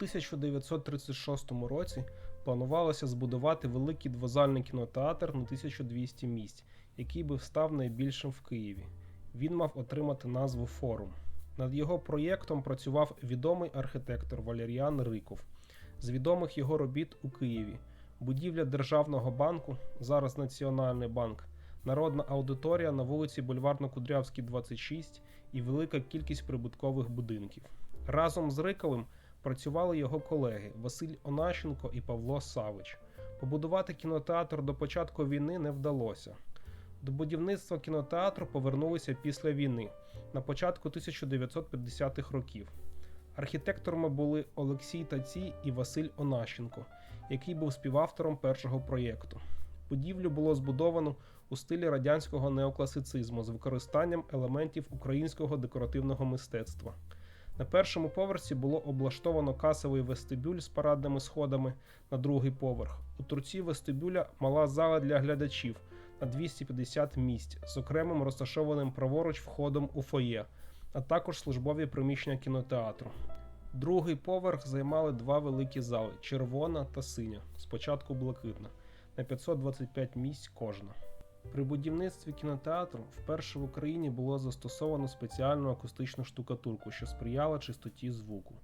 1936 році планувалося збудувати великий двозальний кінотеатр на 1200 місць, який би став найбільшим в Києві. Він мав отримати назву Форум. Над його проєктом працював відомий архітектор Валеріан Риков. З відомих його робіт у Києві будівля Державного банку, зараз Національний банк, народна аудиторія на вулиці Бульварно-Кудрявській, 26 і велика кількість прибуткових будинків. Разом з Риковим працювали його колеги Василь Онащенко і Павло Савич. Побудувати кінотеатр до початку війни не вдалося. До будівництва кінотеатру повернулися після війни на початку 1950-х років. Архітекторами були Олексій Тацій і Василь Онащенко, який був співавтором першого проєкту. Будівлю було збудовано у стилі радянського неокласицизму з використанням елементів українського декоративного мистецтва. На першому поверсі було облаштовано касовий вестибюль з парадними сходами на другий поверх. У торці вестибюля мала зала для глядачів на 250 місць з окремим розташованим праворуч входом у фоє, а також службові приміщення кінотеатру. Другий поверх займали два великі зали червона та синя, спочатку блакитна, на 525 місць кожна. При будівництві кінотеатру вперше в Україні було застосовано спеціальну акустичну штукатурку, що сприяла чистоті звуку.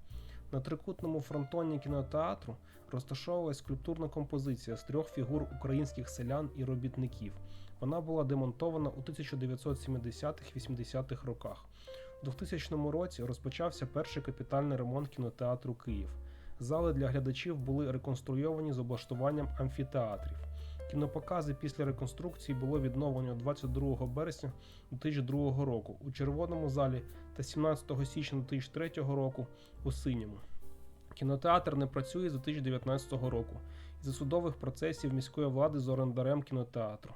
На трикутному фронтоні кінотеатру розташовувалась скульптурна композиція з трьох фігур українських селян і робітників. Вона була демонтована у 1970-80-х роках. У 2000 році розпочався перший капітальний ремонт кінотеатру Київ. Зали для глядачів були реконструйовані з облаштуванням амфітеатрів. Кінопокази після реконструкції було відновлено 22 березня 2002 року у червоному залі та 17 січня 2003 року у синьому. Кінотеатр не працює з 2019 року із-за судових процесів міської влади з орендарем кінотеатру.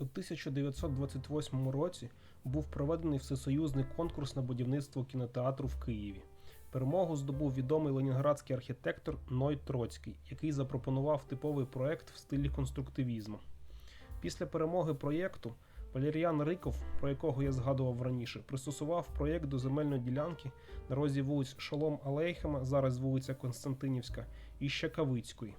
У 1928 році був проведений всесоюзний конкурс на будівництво кінотеатру в Києві. Перемогу здобув відомий ленінградський архітектор Ной Троцький, який запропонував типовий проект в стилі конструктивізму. Після перемоги проєкту Валеріан Риков, про якого я згадував раніше, пристосував проєкт до земельної ділянки на розі вулиць Шолом Алейхема, зараз вулиця Константинівська, і Щекавицької.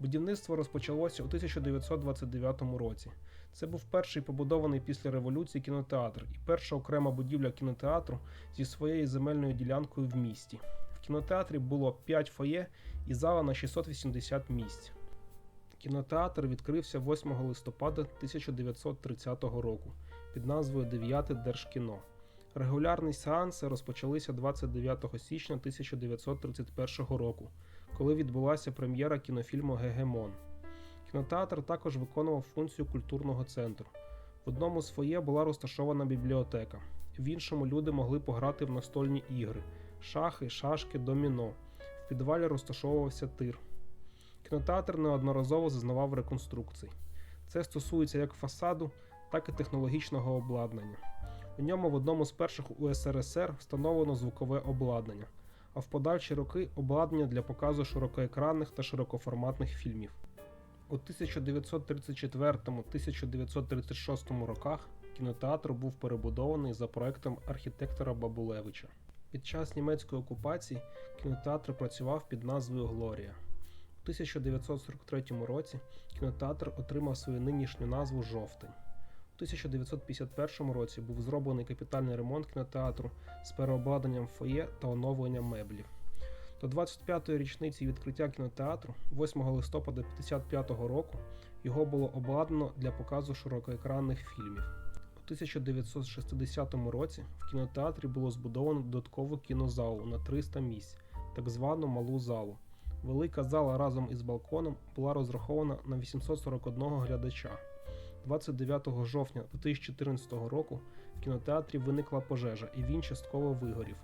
Будівництво розпочалося у 1929 році. Це був перший побудований після революції кінотеатр і перша окрема будівля кінотеатру зі своєю земельною ділянкою в місті. В кінотеатрі було 5 фоє і зала на 680 місць. Кінотеатр відкрився 8 листопада 1930 року під назвою 9 Держкіно. Регулярні сеанси розпочалися 29 січня 1931 року, коли відбулася прем'єра кінофільму Гегемон. Кінотеатр також виконував функцію культурного центру. В одному з фоє була розташована бібліотека, в іншому люди могли пограти в настольні ігри, шахи, шашки, доміно. В підвалі розташовувався тир. Кінотеатр неодноразово зазнавав реконструкцій. Це стосується як фасаду, так і технологічного обладнання. У ньому в одному з перших у СРСР встановлено звукове обладнання, а в подальші роки обладнання для показу широкоекранних та широкоформатних фільмів. У 1934-1936 роках кінотеатр був перебудований за проектом архітектора Бабулевича. Під час німецької окупації кінотеатр працював під назвою Глорія. У 1943 році кінотеатр отримав свою нинішню назву Жовтень. У 1951 році був зроблений капітальний ремонт кінотеатру з переобладнанням фоє та оновленням меблів. До 25-ї річниці відкриття кінотеатру, 8 листопада 1955 року, його було обладнано для показу широкоекранних фільмів. У 1960 році в кінотеатрі було збудовано додаткову кінозалу на 300 місць, так звану малу залу. Велика зала разом із балконом була розрахована на 841 глядача. 29 жовтня 2014 року в кінотеатрі виникла пожежа і він частково вигорів.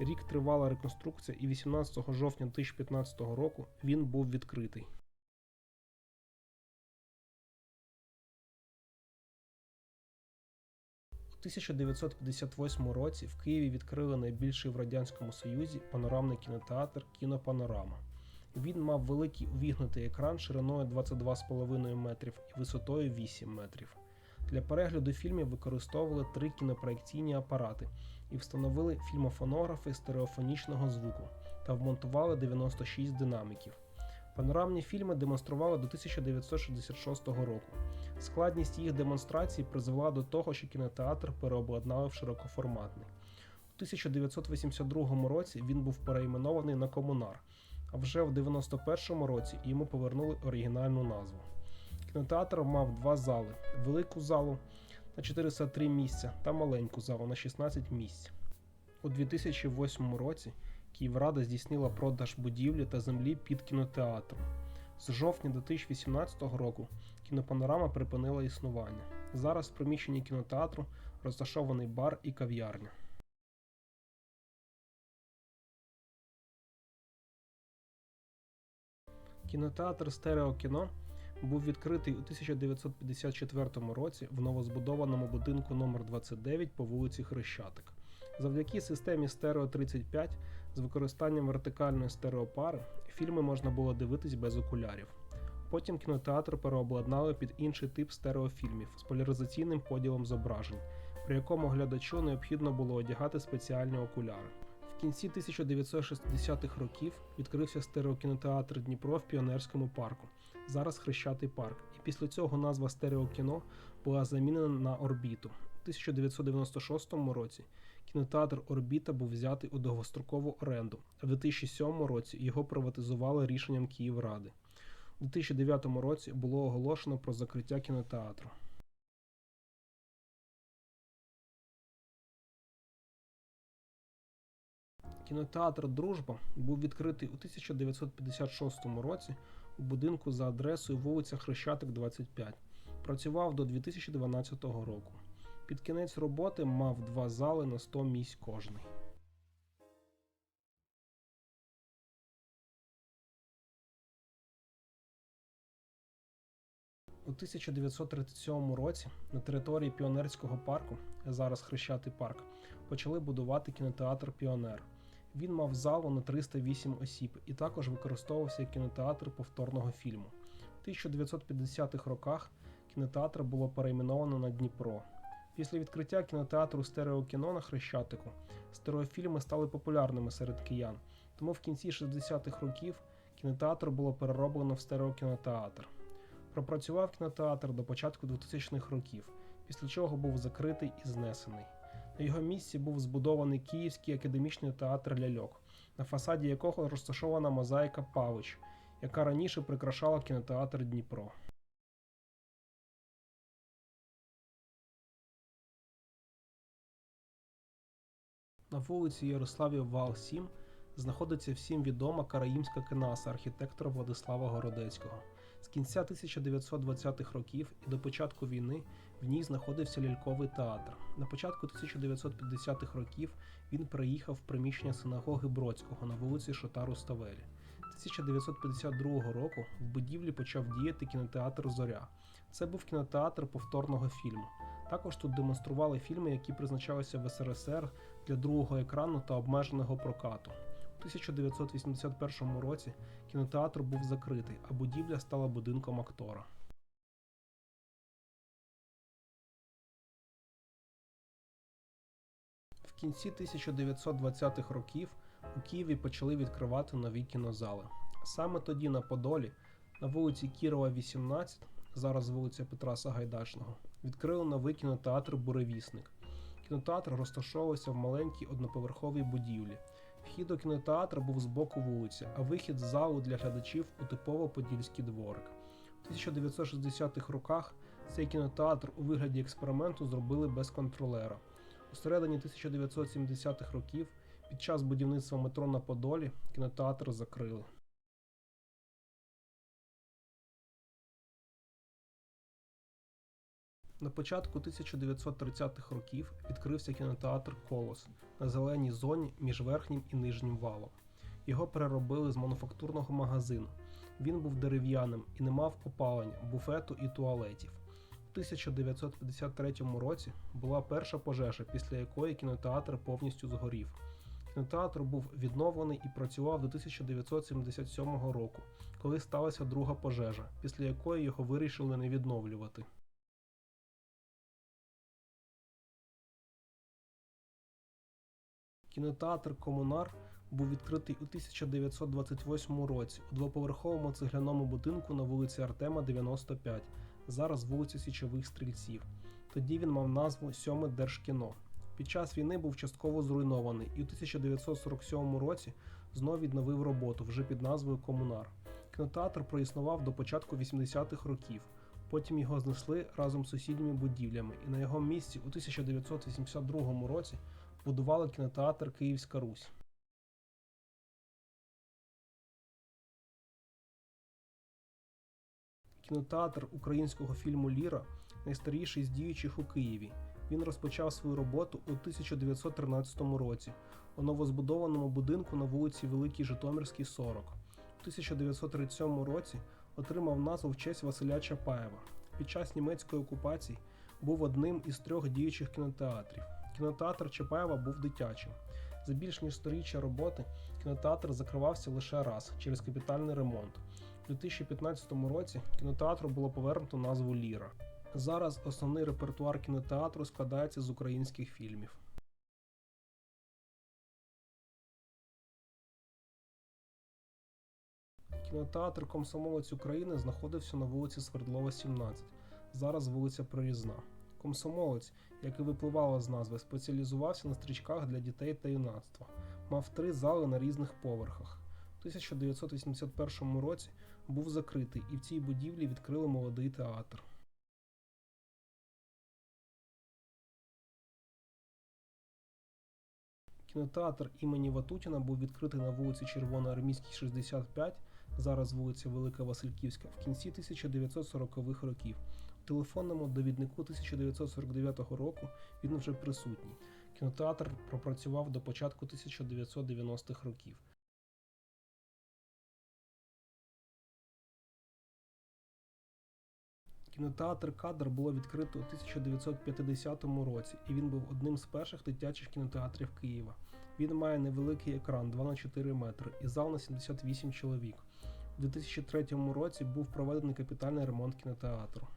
Рік тривала реконструкція, і 18 жовтня 2015 року він був відкритий. У 1958 році в Києві відкрили найбільший в Радянському Союзі панорамний кінотеатр Кінопанорама. Він мав великий увігнутий екран шириною 22,5 метрів і висотою 8 метрів. Для перегляду фільмів використовували три кінопроекційні апарати і встановили фільмофонографи стереофонічного звуку та вмонтували 96 динаміків. Панорамні фільми демонстрували до 1966 року. Складність їх демонстрації призвела до того, що кінотеатр переобладнали в широкоформатний. У 1982 році він був перейменований на комунар, а вже в 91 році йому повернули оригінальну назву. Кінотеатр мав два зали: велику залу на 403 місця та маленьку залу на 16 місць. У 2008 році Київрада здійснила продаж будівлі та землі під кінотеатром. З жовтня 2018 року кінопанорама припинила існування. Зараз в приміщенні кінотеатру розташований бар і кав'ярня. Кінотеатр Стереокіно був відкритий у 1954 році в новозбудованому будинку номер 29 по вулиці Хрещатик. Завдяки системі Стерео 35 з використанням вертикальної стереопари фільми можна було дивитись без окулярів. Потім кінотеатр переобладнали під інший тип стереофільмів з поляризаційним поділом зображень, при якому глядачу необхідно було одягати спеціальні окуляри. В кінці 1960-х років відкрився стереокінотеатр Дніпро в Піонерському парку, зараз Хрещатий парк, і після цього назва стереокіно була замінена на орбіту. У 1996 році кінотеатр Орбіта був взятий у довгострокову оренду, а в 2007 році його приватизували рішенням Київради. У 2009 році було оголошено про закриття кінотеатру. Кінотеатр Дружба був відкритий у 1956 році у будинку за адресою вулиця Хрещатик, 25. Працював до 2012 року. Під кінець роботи мав два зали на 100 місць кожний. У 1937 році на території Піонерського парку, зараз Хрещатий парк, почали будувати кінотеатр Піонер. Він мав залу на 308 осіб і також використовувався як кінотеатр повторного фільму. В 1950-х роках кінотеатр було перейменовано на Дніпро. Після відкриття кінотеатру стереокіно на Хрещатику стереофільми стали популярними серед киян, тому в кінці 60-х років кінотеатр було перероблено в стереокінотеатр. Пропрацював кінотеатр до початку 2000-х років, після чого був закритий і знесений. На його місці був збудований Київський академічний театр ляльок, на фасаді якого розташована мозаїка Павич, яка раніше прикрашала кінотеатр Дніпро. На вулиці Ярославів Вал 7 знаходиться всім відома караїмська кинаса архітектора Владислава Городецького. З кінця 1920-х років і до початку війни в ній знаходився ляльковий театр. На початку 1950-х років він приїхав в приміщення синагоги Бродського на вулиці Шотару Ставелі. 1952 року в будівлі почав діяти кінотеатр Зоря. Це був кінотеатр повторного фільму. Також тут демонстрували фільми, які призначалися в СРСР для другого екрану та обмеженого прокату. У 1981 році кінотеатр був закритий, а будівля стала будинком актора. Кінці 1920-х років у Києві почали відкривати нові кінозали. Саме тоді на Подолі, на вулиці Кірова, 18, зараз вулиця Петра Сагайдачного, відкрили новий кінотеатр Буревісник. Кінотеатр розташовувався в маленькій одноповерховій будівлі. Вхід до кінотеатру був з боку вулиці, а вихід з залу для глядачів у типово подільський дворик. У 1960-х роках цей кінотеатр у вигляді експерименту зробили без контролера. У середині 1970-х років під час будівництва метро на Подолі кінотеатр закрили. На початку 1930-х років відкрився кінотеатр Колос на зеленій зоні між верхнім і нижнім валом. Його переробили з мануфактурного магазину. Він був дерев'яним і не мав опалення, буфету і туалетів. 1953 році була перша пожежа, після якої кінотеатр повністю згорів. Кінотеатр був відновлений і працював до 1977 року, коли сталася друга пожежа, після якої його вирішили не відновлювати. Кінотеатр Комунар був відкритий у 1928 році у двоповерховому цегляному будинку на вулиці Артема 95 зараз вулиця Січових Стрільців. Тоді він мав назву Сьоме Держкіно. Під час війни був частково зруйнований і у 1947 році знов відновив роботу вже під назвою Комунар. Кінотеатр проіснував до початку 80-х років. Потім його знесли разом з сусідніми будівлями, і на його місці у 1982 році будували кінотеатр Київська Русь. Кінотеатр українського фільму Ліра найстаріший з діючих у Києві. Він розпочав свою роботу у 1913 році у новозбудованому будинку на вулиці Великій Житомирській, 40. У 1937 році отримав назву в честь Василя Чапаєва. Під час німецької окупації був одним із трьох діючих кінотеатрів. Кінотеатр Чапаєва був дитячим. За більш ніж сторіччя роботи кінотеатр закривався лише раз через капітальний ремонт. У 2015 році кінотеатру було повернуто назву Ліра. Зараз основний репертуар кінотеатру складається з українських фільмів. Кінотеатр Комсомолець України знаходився на вулиці Свердлова, 17. Зараз вулиця Прорізна. Комсомолець, як і випливало з назви, спеціалізувався на стрічках для дітей та юнацтва. Мав три зали на різних поверхах. У 1981 році був закритий і в цій будівлі відкрили молодий театр. Кінотеатр імені Ватутіна був відкритий на вулиці Червоноармійській, 65, зараз вулиця Велика Васильківська, в кінці 1940-х років. У телефонному довіднику 1949 року він вже присутній. Кінотеатр пропрацював до початку 1990-х років. Кінотеатр Кадр було відкрито у 1950 році, і він був одним з перших дитячих кінотеатрів Києва. Він має невеликий екран 2 на 4 метри і зал на 78 чоловік. У 2003 році був проведений капітальний ремонт кінотеатру.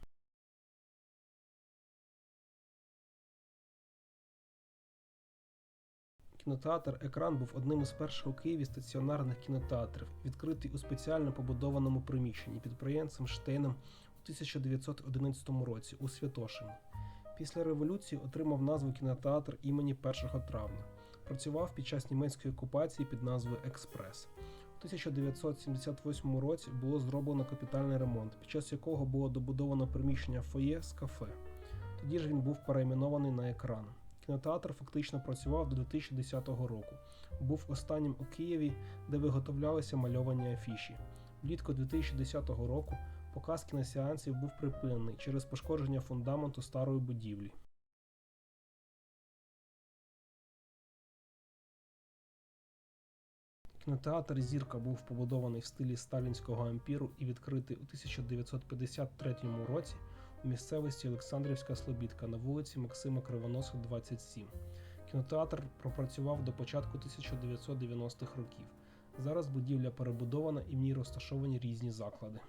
Кінотеатр Екран був одним із перших у Києві стаціонарних кінотеатрів, відкритий у спеціально побудованому приміщенні підприємцем Штейном у 1911 році у Святошині. Після революції отримав назву кінотеатр імені 1 травня. Працював під час німецької окупації під назвою Експрес. У 1978 році було зроблено капітальний ремонт, під час якого було добудовано приміщення фоє з кафе. Тоді ж він був перейменований на екран. Кінотеатр фактично працював до 2010 року. Був останнім у Києві, де виготовлялися мальовані афіші. Влітку 2010 року показ кіносеансів був припинений через пошкодження фундаменту старої будівлі. Кінотеатр Зірка був побудований в стилі сталінського ампіру і відкритий у 1953 році у місцевості Олександрівська Слобідка на вулиці Максима Кривоноса, 27. Кінотеатр пропрацював до початку 1990-х років. Зараз будівля перебудована і в ній розташовані різні заклади.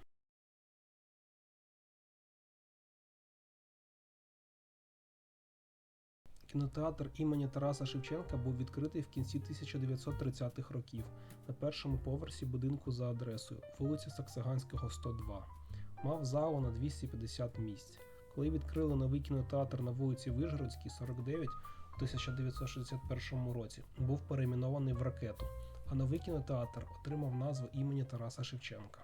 Кінотеатр імені Тараса Шевченка був відкритий в кінці 1930-х років на першому поверсі будинку за адресою вулиця Саксаганського, 102. Мав залу на 250 місць. Коли відкрили новий кінотеатр на вулиці Вижгородській, 49 у 1961 році, був перейменований в ракету, а новий кінотеатр отримав назву імені Тараса Шевченка.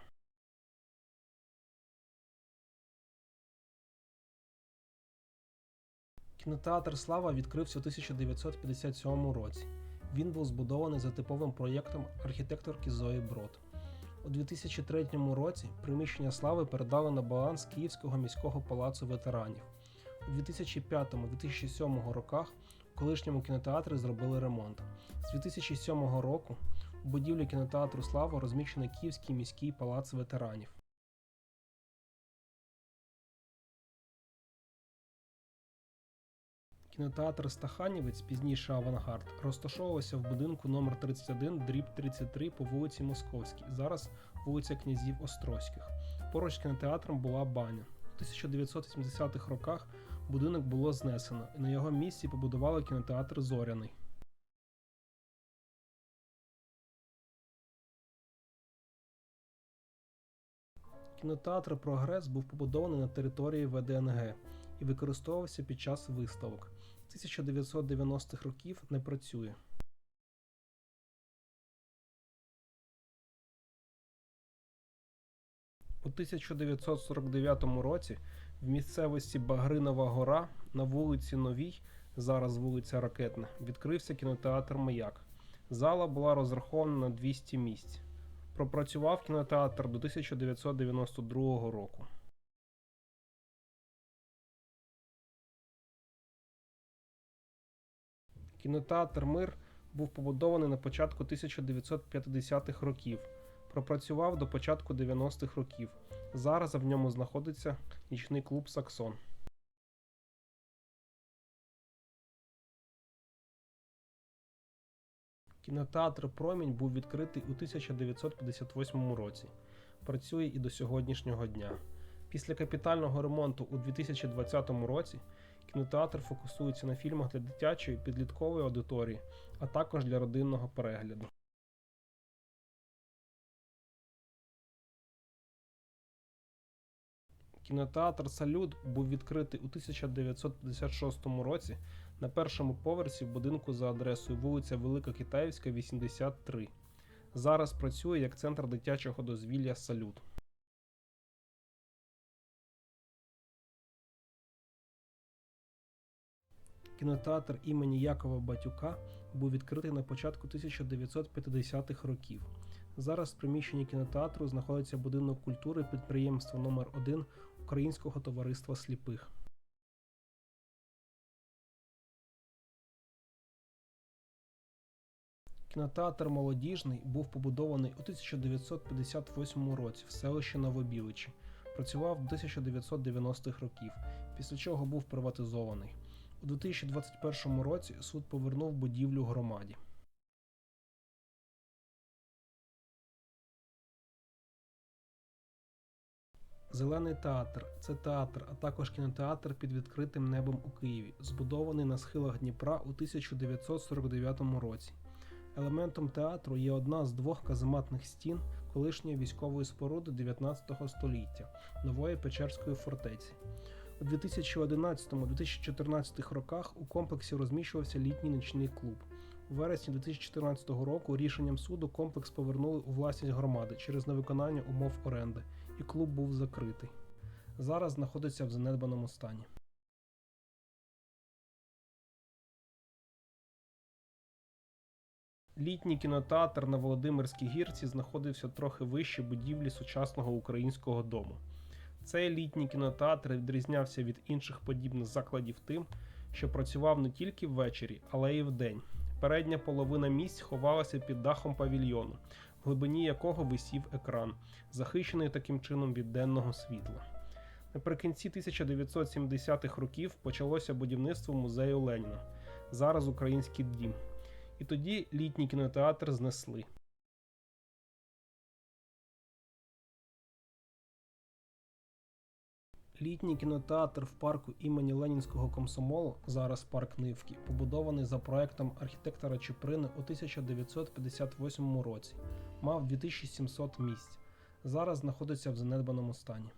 Кінотеатр Слава відкрився у 1957 році. Він був збудований за типовим проєктом архітекторки Зої Брод. У 2003 році приміщення слави передали на баланс Київського міського палацу ветеранів. У 2005-2007 роках у колишньому кінотеатрі зробили ремонт. З 2007 року у будівлі кінотеатру Слава розміщений Київський міський палац ветеранів. Кінотеатр Стаханівець, пізніше Авангард, розташовувався в будинку номер 31 дріб 33 по вулиці Московській, зараз вулиця Князів Острозьких. Поруч з кінотеатром була баня. У 1980-х роках будинок було знесено, і на його місці побудували кінотеатр Зоряний. Кінотеатр Прогрес був побудований на території ВДНГ і використовувався під час виставок. З 1990-х років не працює. У 1949 році в місцевості Багринова Гора на вулиці Новій, зараз вулиця Ракетна, відкрився кінотеатр Маяк. Зала була розрахована на 200 місць. Пропрацював кінотеатр до 1992 року. Кінотеатр Мир був побудований на початку 1950-х років. Пропрацював до початку 90-х років. Зараз в ньому знаходиться нічний клуб Саксон. Кінотеатр Промінь був відкритий у 1958 році. Працює і до сьогоднішнього дня. Після капітального ремонту у 2020 році кінотеатр фокусується на фільмах для дитячої підліткової аудиторії, а також для родинного перегляду. Кінотеатр Салют був відкритий у 1956 році на першому поверсі будинку за адресою вулиця Велика Китаївська, 83. Зараз працює як центр дитячого дозвілля Салют. Кінотеатр імені Якова Батюка був відкритий на початку 1950-х років. Зараз в приміщенні кінотеатру знаходиться будинок культури підприємства номер 1 Українського товариства сліпих. Кінотеатр Молодіжний був побудований у 1958 році в селищі Новобіличі. Працював до 1990-х років, після чого був приватизований. У 2021 році суд повернув будівлю громаді. Зелений театр це театр, а також кінотеатр під відкритим небом у Києві, збудований на схилах Дніпра у 1949 році. Елементом театру є одна з двох казематних стін колишньої військової споруди 19 століття нової Печерської фортеці. У 2011-2014 роках у комплексі розміщувався літній нічний клуб. У вересні 2014 року рішенням суду комплекс повернули у власність громади через невиконання умов оренди, і клуб був закритий. Зараз знаходиться в занедбаному стані. Літній кінотеатр на Володимирській гірці знаходився трохи вище будівлі сучасного українського дому. Цей літній кінотеатр відрізнявся від інших подібних закладів тим, що працював не тільки ввечері, але й вдень. Передня половина місць ховалася під дахом павільйону, в глибині якого висів екран, захищений таким чином від денного світла. Наприкінці 1970-х років почалося будівництво музею Леніна, зараз Український дім. І тоді літній кінотеатр знесли. Літній кінотеатр в парку імені Ленінського комсомолу, зараз парк Нивки, побудований за проектом архітектора Чуприни у 1958 році. Мав 2700 місць. Зараз знаходиться в занедбаному стані.